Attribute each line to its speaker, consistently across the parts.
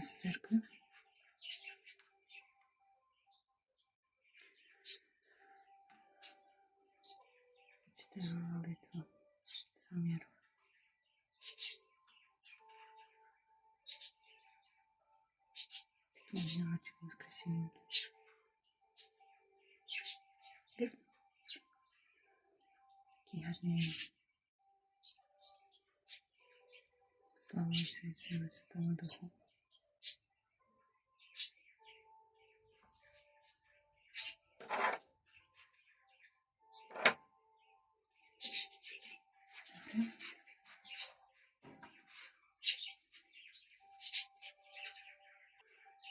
Speaker 1: з церкви. Читаємо Святому Духу. Добре.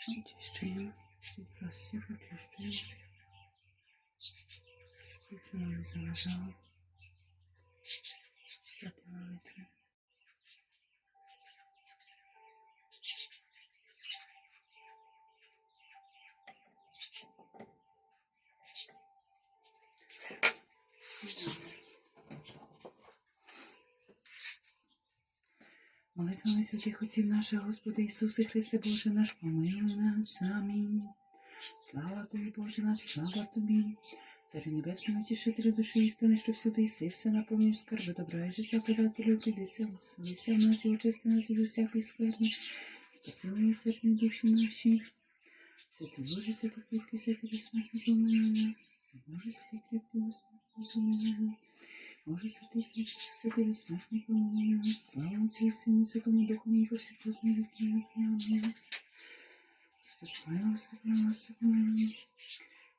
Speaker 1: Очищуємо простір, очищуємо. Щоб не заважало. Молитвами святих отців наших, Господи Ісусе Христе Боже наш, помилуй нас. Амінь. Слава Тобі, Боже наш, слава Тобі. Царю Небесний, утішителю душі істини, що всюди іси, все наповнюєш скарби, добра і життя подателю, прийдися, вселися в нас і очисти нас від усякої скверни. Спаси милосердні душі наші. Святий Боже, святий кріпкий, святий безсмертний, помилуй нас. Боже, святий кріпкий, безсмертний, помилуй нас. Може святий святий безсмертний помилуй. Слава Отцю і Сину, і Святому Духу, і повсякчас на віки віки. Амінь. Ступай, ступай, ступай.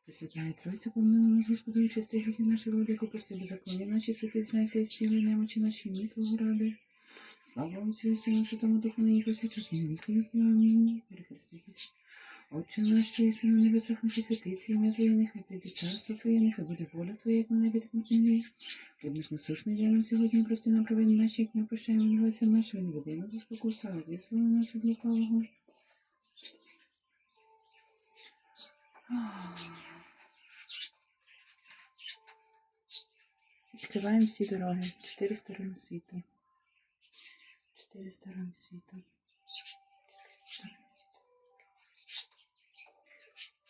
Speaker 1: Пресвятая Тройця, помилуй нас, Господи, і чисти гріхи наші, владико, прости беззаконня наші, святи знайся, і стіли немочі наші, мій Твого ради. Слава Отцю і Сину, і Святому Духу, нині повсякчас на віки віки. Амінь. Перехреститесь. Отче наш, що єси на небесах, нехай святиться ім'я Твоє, нехай прийде царство Твоє, нехай буде воля Твоя, як на небі, так на землі. Хліб наш насушний дай нам сьогодні, прости нам провини наші, як ми прощаємо винуватцям нашим, не веди нас у а визволи нас від лукавого. Відкриваємо всі дороги, чотири сторони світу. Чотири сторони світу. Чотири сторони.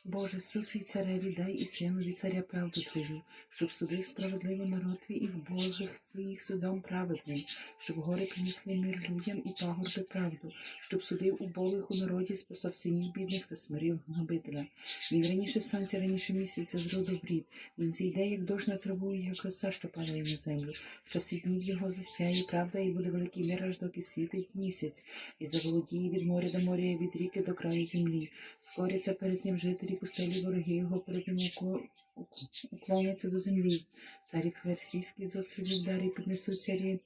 Speaker 1: Боже, суд твій цареві дай і синові царя правду твою, щоб судив справедливо народ твій і в Божих твоїх судом праведним, щоб гори принесли мир людям і пагорби правду, щоб судив убогих у народі, спасав синів бідних та смирив гнобителя. Він раніше сонця, раніше місяця з роду в рід. Він зійде, як дощ на траву, і як роса, що падає на землю. В часи днів його засяє правда, і буде великий мир, аж доки світить місяць, і заволодіє від моря до моря, і від ріки до краю землі. Скоряться перед ним жителі пустелі вороги його перед ним уклоняться до землі. Царі Хверсійські з островів дари піднесуть царі.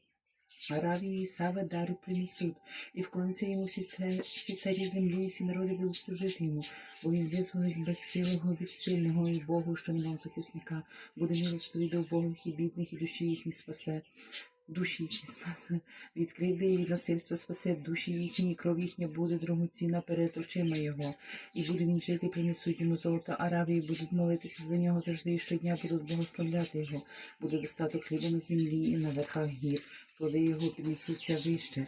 Speaker 1: Аравії і Сави дари принесуть, і вклоняться йому всі, це, всі царі землі, і всі народи будуть служити йому, бо він визволить безсилого від сильного і Богу, що не мав захисника, буде милостивий до убогих і бідних, і душі їхні спасе. Душі їхні спасе, від кривди і насильства спасе, душі їхні, кров їхня буде дорогоцінна перед очима його. І буде він жити, принесуть йому золото Аравії, будуть молитися за нього завжди і щодня будуть благословляти його. Буде достаток хліба на землі і на верхах гір. Плоди його піднесуться вище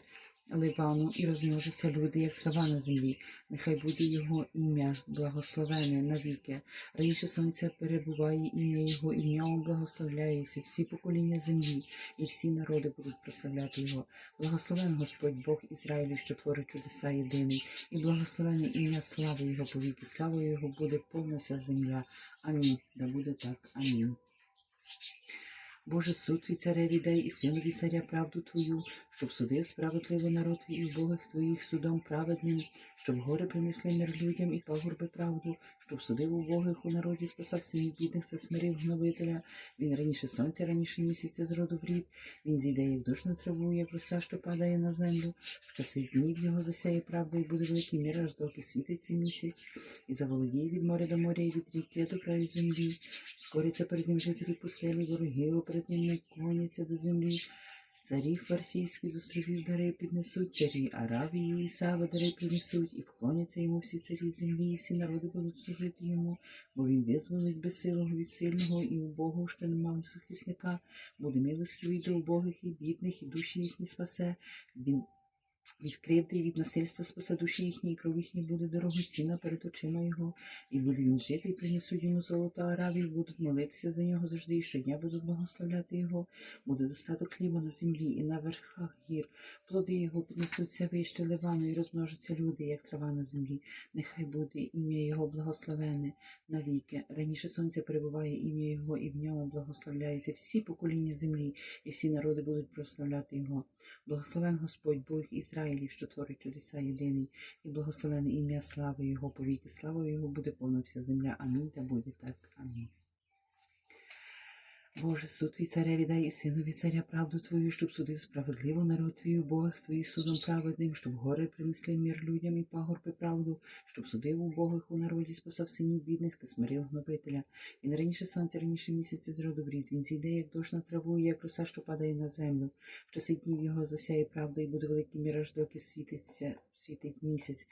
Speaker 1: Ливану і розмножаться люди, як трава на землі. Нехай буде його ім'я благословене навіки. Раніше сонця перебуває ім'я його, і в ньому благословляються всі покоління землі, і всі народи будуть прославляти його. Благословен Господь Бог Ізраїлю, що творить чудеса єдиний, і благословене ім'я слави Його повіки. Славою Його буде повна вся земля. Амінь. Да буде так. Амінь. Боже, суд твій цареві дай і синові царя правду твою, щоб судив справедливо народ і вбогих твоїх судом праведним, щоб гори принесли мир людям і пагорби правду, щоб судив убогих у народі, спасав синів бідних та смирив гнобителя. Він раніше сонця, раніше місяця з роду в рід. Він зійде як дощ на траву, як роса, що падає на землю. В часи днів його засяє правда, і буде великий мир, аж доки світиться місяць, і заволодіє від моря до моря, і від ріки до краю землі. Скоряться перед ним жителі пустелі, вороги перед ним не клоняться до землі. Царі фарсійські з островів дари піднесуть, царі Аравії і Сава дари принесуть, і вклоняться йому всі царі землі, і всі народи будуть служити йому, бо він визволить безсилого від сильного і убогого, що не мав захисника, буде милостивий до убогих і бідних, і душі їхні спасе. Він Від кривди від насильства спасе душі їхні, і кров їхня буде дорогоцінна перед очима його, і буде він жити, і принесуть йому золото аравів, будуть молитися за нього завжди, і щодня будуть благословляти його. Буде достаток хліба на землі і на верхах гір. Плоди його піднесуться вище ливану, і розмножаться люди, як трава на землі. Нехай буде ім'я його благословене навіки. Раніше сонця перебуває ім'я його, і в ньому благословляються всі покоління землі, і всі народи будуть прославляти його. Благословен Господь Бог Ізраїлів, що творить чудеса єдиний, і благословене ім'я слави Його повіки. Слава Його буде повна вся земля. Амінь. Та буде так. Амінь. Боже, суд твій цареві дай і синові царя правду твою, щоб судив справедливо народ твій убогих твоїх судом праведним, щоб гори принесли мір людям і пагорби правду, щоб судив убогих у народі, спасав синів бідних та смирив гнобителя. Він раніше сонця, раніше місяця з роду врід. Він зійде, як дощ на траву, і як роса, що падає на землю. В часи днів його засяє правда, і буде великий міраж, доки світиться, світить місяць,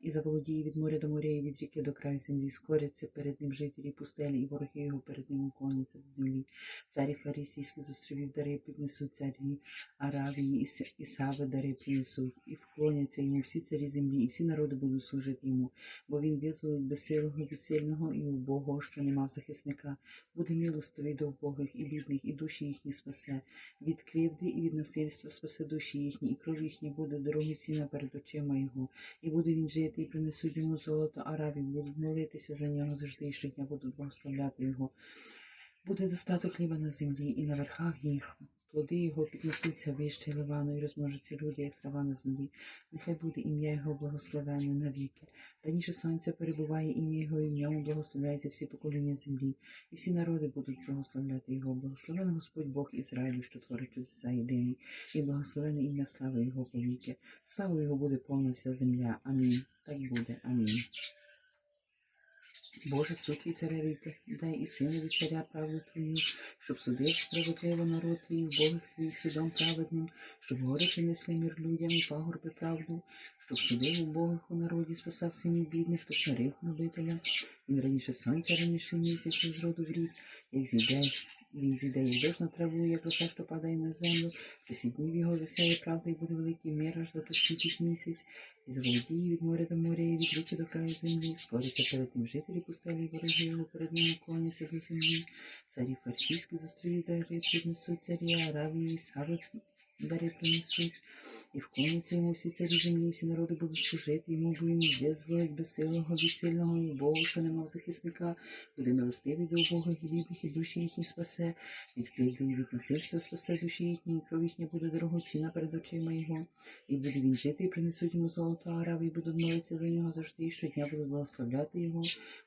Speaker 1: і заволодіє від моря до моря, і від ріки до краю землі. Скоряться перед ним жителі пустелі, і вороги його перед ним уклоняться до землі. Царі фарисійські з островів дари піднесуть царі Аравії і Сави дари принесуть, і вклоняться йому всі царі землі, і всі народи будуть служити йому, бо він визволить безсилого від сильного і убогого, що не мав захисника, буде милостивий до убогих і бідних, і душі їхні спасе, від кривди і від насильства спасе душі їхні, і кров їхня буде дорогоцінна перед очима його, і буде він жити, і принесуть йому золото Аравії, будуть молитися за нього завжди, і щодня будуть благословляти його. Буде достаток хліба на землі і на верхах гір. Плоди його піднесуться вище Ливану і розмножаться люди, як трава на землі. Нехай буде ім'я його благословене навіки. Раніше сонця перебуває ім'я його, і в ньому благословляються всі покоління землі, і всі народи будуть благословляти його. Благословений Господь Бог Ізраїлю, що творить чудеса єдиний, і благословене ім'я слави Його повіки. Слава Його буде повна вся земля. Амінь. Так буде. Амінь. Боже, суд і цареві, дай і синові царя правду твою, щоб судив справедливо народ твій, убогих твоїх судом праведним, щоб гори принесли мір людям і пагорби правду, щоб судив убогих у народі, спасав синів бідних, то смирив гнобителя. Він раніше сонця, раніше місяця з роду в рік, як зійде, він зійде, як дощ на траву, як роса, що падає на землю, часі днів його засяє правда, і буде великий мир, аж доки світить місяць, і заволодіє від моря до моря, і від ріки до краю землі, скориться перед ним жителі пустелі, вороги його перед ним клоняться до землі. Царі фарсійські з островів дари піднесуть царі Аравії, і Дари принесуть, і вклоняться йому всі царі землі, всі народи будуть служити йому, бо він безсилого від сильного і Богу, що не мав захисника, буде милостивий до убогих і бідних, і душі їхні спасе, від кривди і від насильства спасе душі їхні, і кров їхня буде дорогоцінна перед очима його. І буде він жити, і принесуть йому золото арави, і будуть молитися за нього завжди, і щодня будуть благословляти його.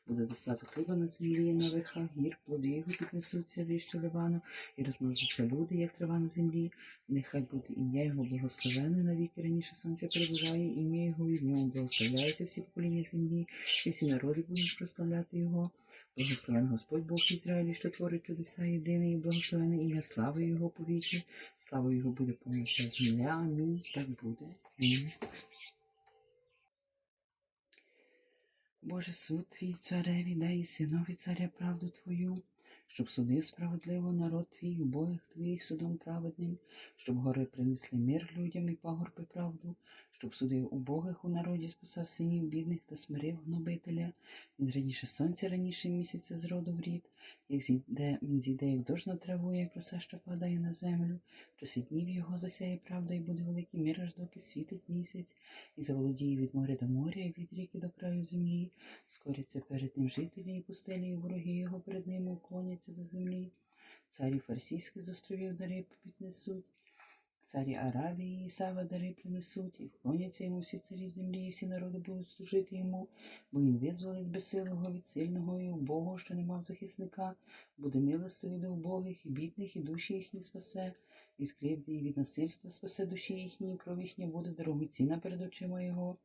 Speaker 1: Буде достаток хліба на землі, і на верхах гір, плоди його піднесуться вище Ливану, і розмножаться люди, як трава на землі. Нехай буде ім'я його благословене навіки раніше сонця перебуває, ім'я його, і в ньому благословляються всі покоління землі, і всі народи будуть прославляти його. Благословен Господь Бог Ізраїлі, що творить чудеса єдиний, і благословене ім'я слави Його повіки. Слава Його буде повна вся земля. Амінь. Так буде. Амінь. Боже, суд твій цареві, дай і синові царя правду твою, щоб судив справедливо народ твій, убогих твоїх судом праведним, щоб гори принесли мир людям і пагорби правду, щоб судив убогих у народі, спасав синів бідних та смирив гнобителя. Він раніше сонця, раніше місяця з роду в рід, як зійде, він зійде, як дощ на траву, як роса, що падає на землю. Часи днів його засяє правда, і буде великий мир, аж доки світить місяць, і заволодіє від моря до моря, і від ріки до краю землі. Скоряться перед ним жителі і пустелі, і вороги його перед ним уклоняться до землі. Царі фарсійські з островів дари піднесуть. Царі Аравії і Сава дари принесуть, і вклоняться йому всі царі землі, і всі народи будуть служити йому, бо він визволить безсилого від сильного і убогого, що не мав захисника, буде милостиві до убогих і бідних, і душі їхні спасе, і з і від насильства спасе душі їхні, і кров їхня буде дорогоцінна перед очима його.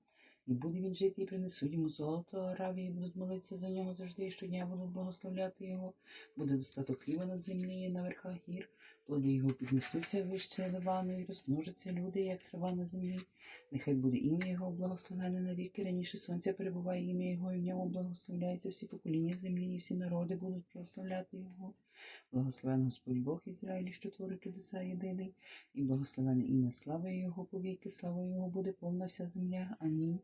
Speaker 1: І буде він жити, і принесуть йому золото, аравії будуть молитися за нього завжди, і щодня будуть благословляти його. Буде достаток хліба на землі на верхах гір. Плоди його піднесуться вище ливану, і розмножаться люди, як трава на землі. Нехай буде ім'я його благословене навіки. Раніше сонця перебуває ім'я його, і в ньому благословляються всі покоління землі, і всі народи будуть прославляти його. Благословен Господь Бог Ізраїлі, що творить чудеса єдиний, і благословене ім'я слава Його повіки, слава Його буде повна вся земля. Амінь.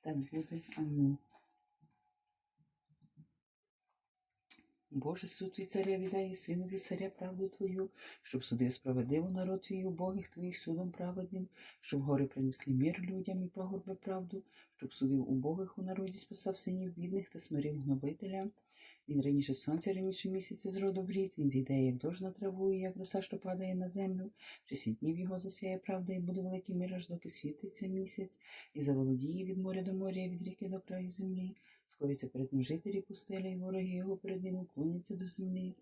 Speaker 1: Так буде. Амінь. Боже, суд від царя віддай і сину від царя правду Твою, щоб судив справедливо народ твій убогих Твоїх судом праведним, щоб гори принесли мир людям і пагорби правду, щоб судив убогих у народі, спасав синів бідних та смирив гнобителя. Він раніше сонця, раніше місяця зроду брід, він зійде, як дощ на траву, і як роса, що падає на землю. В часі днів його засяє правда, і буде великий мир, аж доки світиться місяць, і заволодіє від моря до моря, і від ріки до краю землі. Скоріться перед ним жителі пустелі, і вороги його перед ним уклоняться до землі.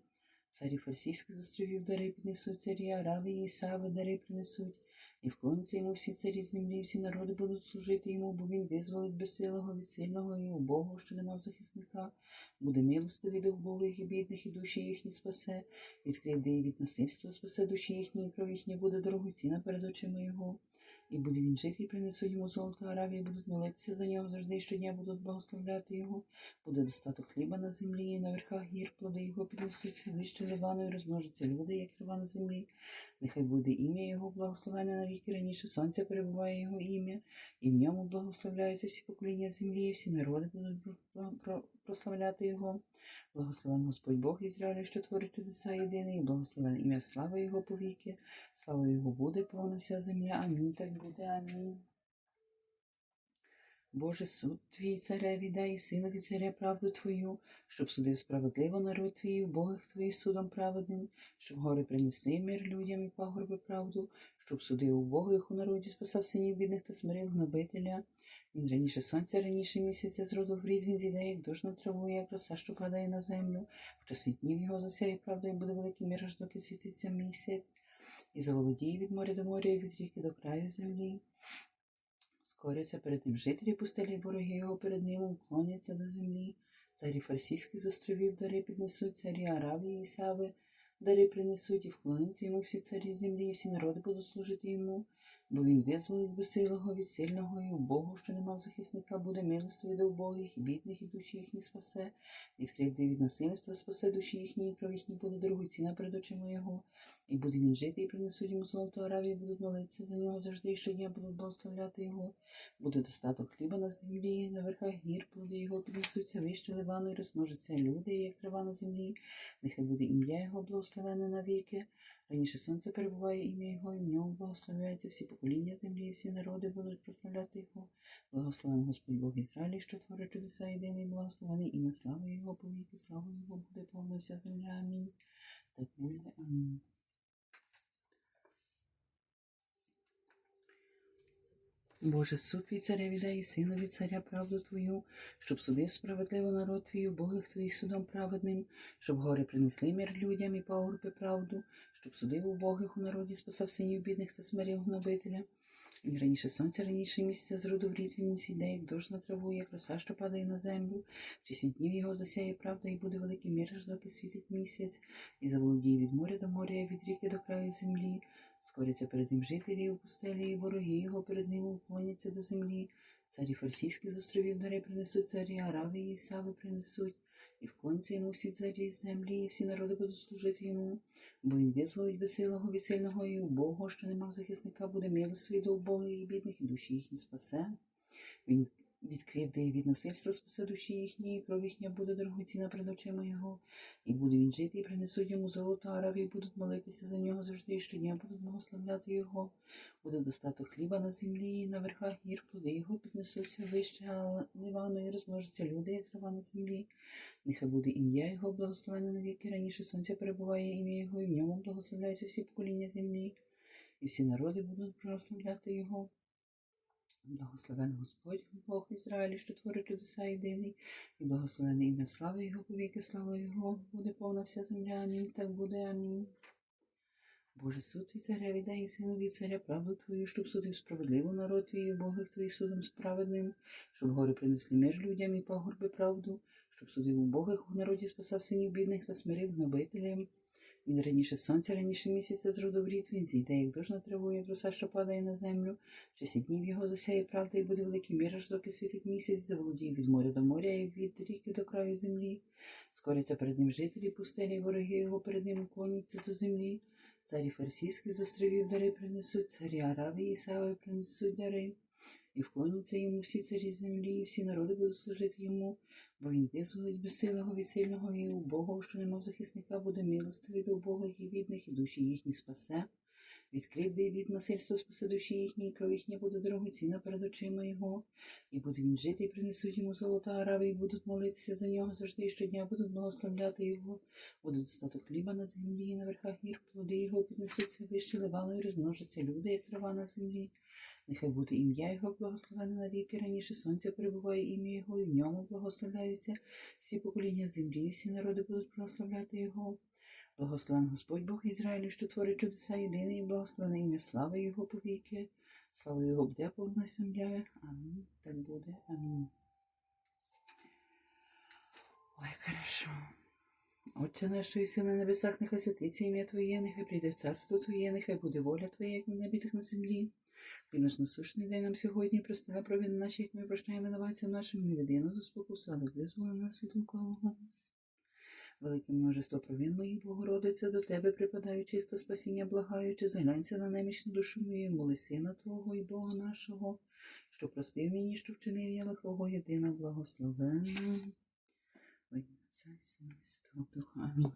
Speaker 1: Царі фарсійські з островів дари піднесуть царі, Аравії і Сави дари принесуть. І вклоняться йому всі царі землі, і всі народи будуть служити йому, бо він визволить безсилого від сильного і убогого, що не мав захисника. Буде милостивий до убогих і бідних, і душі їхні спасе. Відкриє від насильства спасе душі їхні, і кров їхня буде дорогоцінна перед очима його. І буде він жити, і принесуть йому золото Аравії, будуть молитися за нього завжди і щодня будуть благословляти його. Буде достаток хліба на землі, і на верхах гір плоди його піднесуться вище Ливану, і люди, як трава на землі. Нехай буде ім'я його благословене навіки раніше сонця перебуває його ім'я, і в ньому благословляються всі покоління землі, і всі народи будуть прославляти його. Благословен Господь Бог Ізраїля, що творить чудеса єдиний, благословен ім'я слави Його повіки. Слава Його буде, повна вся земля. Амінь. Так буде. Амінь. Боже, суд твій царя віддай, і синові царя правду твою, щоб судив справедливо народ твій, убогих твоїх судом праведним, щоб гори принесли мир людям і пагорби правду, щоб судив убогих у народі, спасав синів бідних та смирив гнобителя. Він раніше сонця, раніше місяця з роду в рід, він зійде, як дощ на траву, як роса, що падає на землю. В часи днів його засяє правда, і буде великий мир, аж доки світиться місяць, і заволодіє від моря до моря, і від ріки до краю землі. Скоряться перед ним жителі пустелі, вороги його перед ним уклоняться до землі. Царі фарсійських островів дари піднесуть, царі Аравії і Сави дари принесуть, і вклоняться йому всі царі землі, і всі народи будуть служити йому, бо він визволить безсилого від сильного і убогого, що не мав захисника, буде милостивий до убогих, і бідних, і душі їхні спасе, і скрив від насильства спасе душі їхні, і кров їхні буде дорогоцінна перед очима його. І буде він жити, і принесуть йому золото Аравії, будуть молитися за нього завжди, і щодня будуть благословляти його. Буде достаток хліба на землі, на верхах гір, плоди його піднесуться вище ливану, і розмножаться люди, як трава на землі. Нехай буде ім'я його благословене навіки. Раніше сонце перебуває ім'я його, і в ньому благословляються всі покоління землі, і всі народи будуть прославляти його. Благословен Господь Бог Ізраїлі, що творить чудеса єдиний, благословений ім'я слави його повіки, слава його буде повна вся земля. Амінь. Так буде. Амінь. Боже, суд від царя віддай сину від царя правду Твою, щоб судив справедливо народ твій, убогих твоїх судом праведним, щоб гори принесли мир людям і пагорби правду, щоб судив убогих у народі, спасав синів бідних та смирив гнобителя. Він раніше сонця, раніше місяця з роду в рід він сійде, як дощ на траву, як роса, що падає на землю. В часі днів його засяє правда, і буде великий мир, аж доки світить місяць, і заволодіє від моря до моря, від ріки до краю землі. Скоряться перед ним жителі у пустелі, і вороги його перед ним уклоняться до землі. Царі фарсійські з островів дари принесуть, царі Аравії і Сави принесуть, і вклоняться йому всі царі землі, і всі народи будуть служити йому. Бо він визволить безсилого від сильного і убогого, що не мав захисника, буде милостивий до убогих і бідних, і душі їхні спасе. Він відкриває від насильства спасе душі їхні, і кров їхня буде дорогоцінна перед очима його. І буде він жити, і принесуть йому золото араві, і будуть молитися за нього завжди, і щодня будуть благословляти його. Буде достаток хліба на землі, і на верхах гір плоди його піднесуться вище, а Ливану, і розмножаться люди, як трава на землі. Нехай буде ім'я його благословене навіки. Раніше сонця перебуває ім'я його, і в ньому благословляються всі покоління землі, і всі народи будуть прославляти його. Благословен Господь, Бог Ізраїлі, що творить чудеса єдиний, і благословене ім'я слави Його, повіки, слава Його, буде повна вся земля. Амінь. Так буде. Амінь. Боже, суд твій цареві, дай і синові царя правду твою, щоб судив справедливо народ твій і убогих твоїх судом справедним, щоб гори принесли мир людям і пагорби правду, щоб судив убогих у народі спасав синів бідних та смирив гнобителям. Він раніше сонця, раніше місяця з роду врід, він зійде, як дощ на траву, як роса, що падає на землю. В часі днів його засяє правда, і буде великий мір, аж доки світить місяць, заволодіє від моря до моря і від ріки до краю землі. Скоряться перед ним жителі пустелі, вороги його перед ним уклоняться до землі. Царі фарсійські з островів дари принесуть, царі Аравії і Сави принесуть дари. І вклоняться йому всі царі землі, і всі народи будуть служити йому, бо він визволить безсилого від сильного і убогого, що немов захисника, буде милостивий до убогих і бідних, і душі їхні спасе. Від кривди і від насильства спасе душі їхні, і кров їхня буде дорогоцінна перед очима його. І буде він жити, і принесуть йому золота арави, і будуть молитися за нього завжди, і щодня будуть благословляти його. Буде достаток хліба на землі, і на верхах гір плоди його піднесуться вище ливано, і розмножаться люди, як трава на землі. Нехай буде ім'я Його благословене навіки, раніше сонця перебуває ім'я Його, і в ньому благословляються всі покоління землі, всі народи будуть благословляти Його. Благословен Господь Бог Ізраїлю, що творить чудеса єдине, і благословене ім'я слави Його повіки. Слава Його буде повна земля. Амінь. Так буде. Амінь. Ой, хорошо. Отче наш, що на небесах, нехай святиться ім'я Твоє, нехай прийде царство Твоє, нехай буде воля Твоя, як на небі, так на землі. Хліб насущний дай нам сьогодні, прости на провини наші, як ми прощаємо винуватцям нашим, не веди нас до спокусу, але визволи нас від лукавого. Велике множество провин моїх, Богородиця, до Тебе припадаю, чисто спасіння благаючи, заглянься на немічну душу мою, моли Сина Твого і Бога нашого, що простив мені, що вчинив я лихого єдина благословенна. Духа. Амінь.